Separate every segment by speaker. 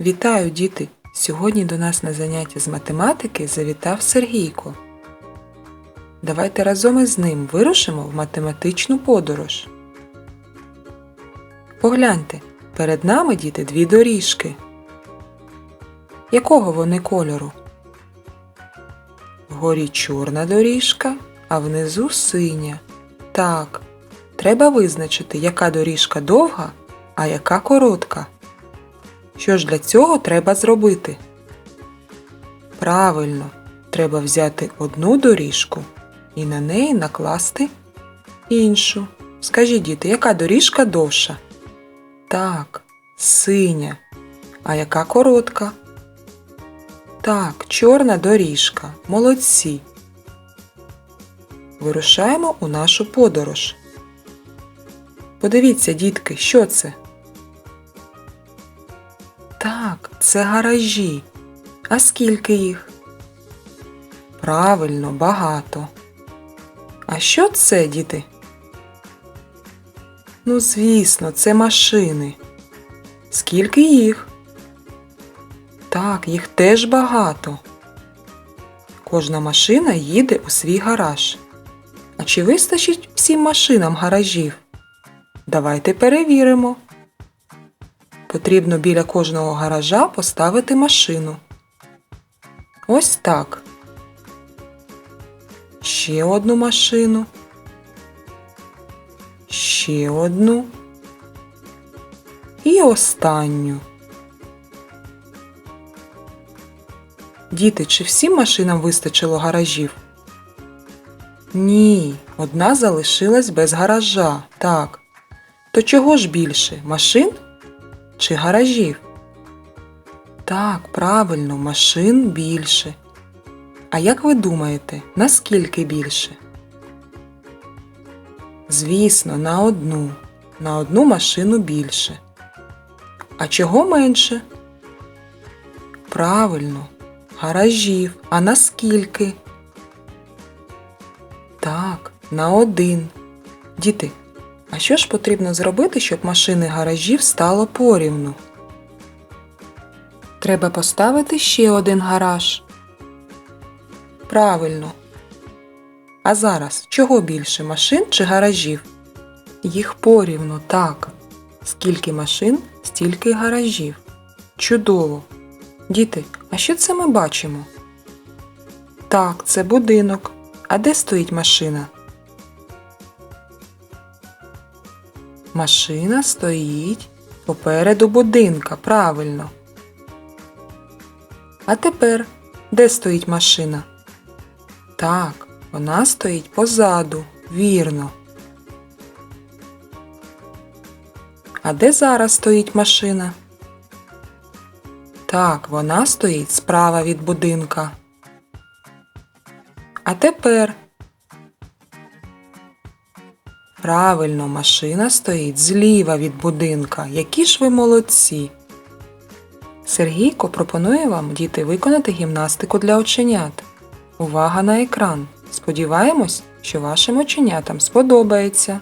Speaker 1: Вітаю, діти! Сьогодні до нас на заняття з математики завітав Сергійко. Давайте разом із ним вирушимо в математичну подорож. Погляньте, перед нами діти дві доріжки. Якого вони кольору? Вгорі чорна доріжка, а внизу синя. Так, треба визначити, яка доріжка довга, а яка коротка. Що ж для цього треба зробити? Правильно, треба взяти одну доріжку і на неї накласти іншу. Скажіть, діти, яка доріжка довша? Так, синя. А яка коротка? Так, чорна доріжка. Молодці. Вирушаємо у нашу подорож. Подивіться, дітки, що це? Це гаражі. А скільки їх? Правильно, багато. А що це, діти? Ну, звісно, це машини. Скільки їх? Так, їх теж багато. Кожна машина їде у свій гараж. А чи вистачить всім машинам гаражів? Давайте перевіримо. Потрібно біля кожного гаража поставити машину. Ось так. Ще одну машину. Ще одну. І останню. Діти, чи всім машинам вистачило гаражів? Ні, одна залишилась без гаража. Так. То чого ж більше? Машин чи гаражів? Так, правильно, машин більше. А як ви думаєте, наскільки більше? Звісно, на одну. На одну машину більше. А чого менше? Правильно, гаражів. А наскільки? Так, на один. Діти, а що ж потрібно зробити, щоб машини гаражів стало порівну? Треба поставити ще один гараж. Правильно. А зараз чого більше машин чи гаражів? Їх порівну, так. Скільки машин, стільки гаражів. Чудово. Діти, а що це ми бачимо? Так, це будинок. А де стоїть машина? Машина стоїть попереду будинка, правильно. А тепер де стоїть машина? Так, вона стоїть позаду, вірно. А де зараз стоїть машина? Так, вона стоїть справа від будинка. А тепер Правильно, машина стоїть зліва від будинка. Які ж ви молодці. Сергійко пропонує вам, діти, виконати гімнастику для оченят. Увага на екран. Сподіваємось, що вашим оченятам сподобається.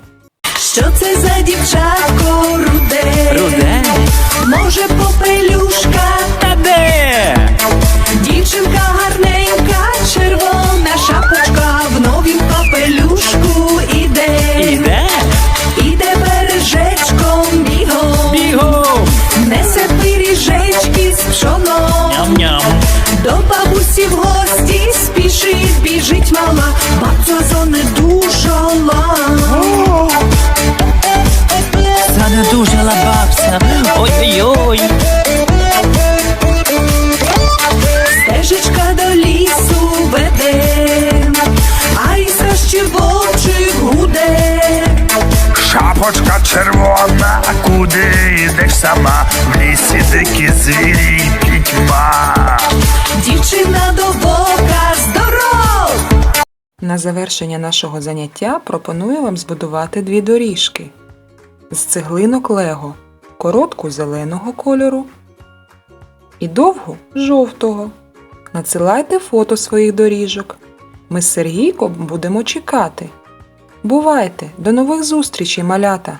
Speaker 2: Що це за дівчатко руде?
Speaker 3: Ням-ням!
Speaker 2: До бабусі в гості спішить, біжить мала, бабця занедужала.
Speaker 3: Занедужала бабця! Ой-ой-ой!
Speaker 2: Стежечка до лісу веде, а й ще вовчик гуде.
Speaker 4: Шапочка червона, куди йдеш сама? В лісі дикі звірі
Speaker 1: На завершення нашого заняття пропоную вам збудувати дві доріжки з цеглинок Лего, коротку зеленого кольору і довгу жовтого. Надсилайте фото своїх доріжок. Ми з Сергійком будемо чекати. Бувайте! До нових зустрічей, малята!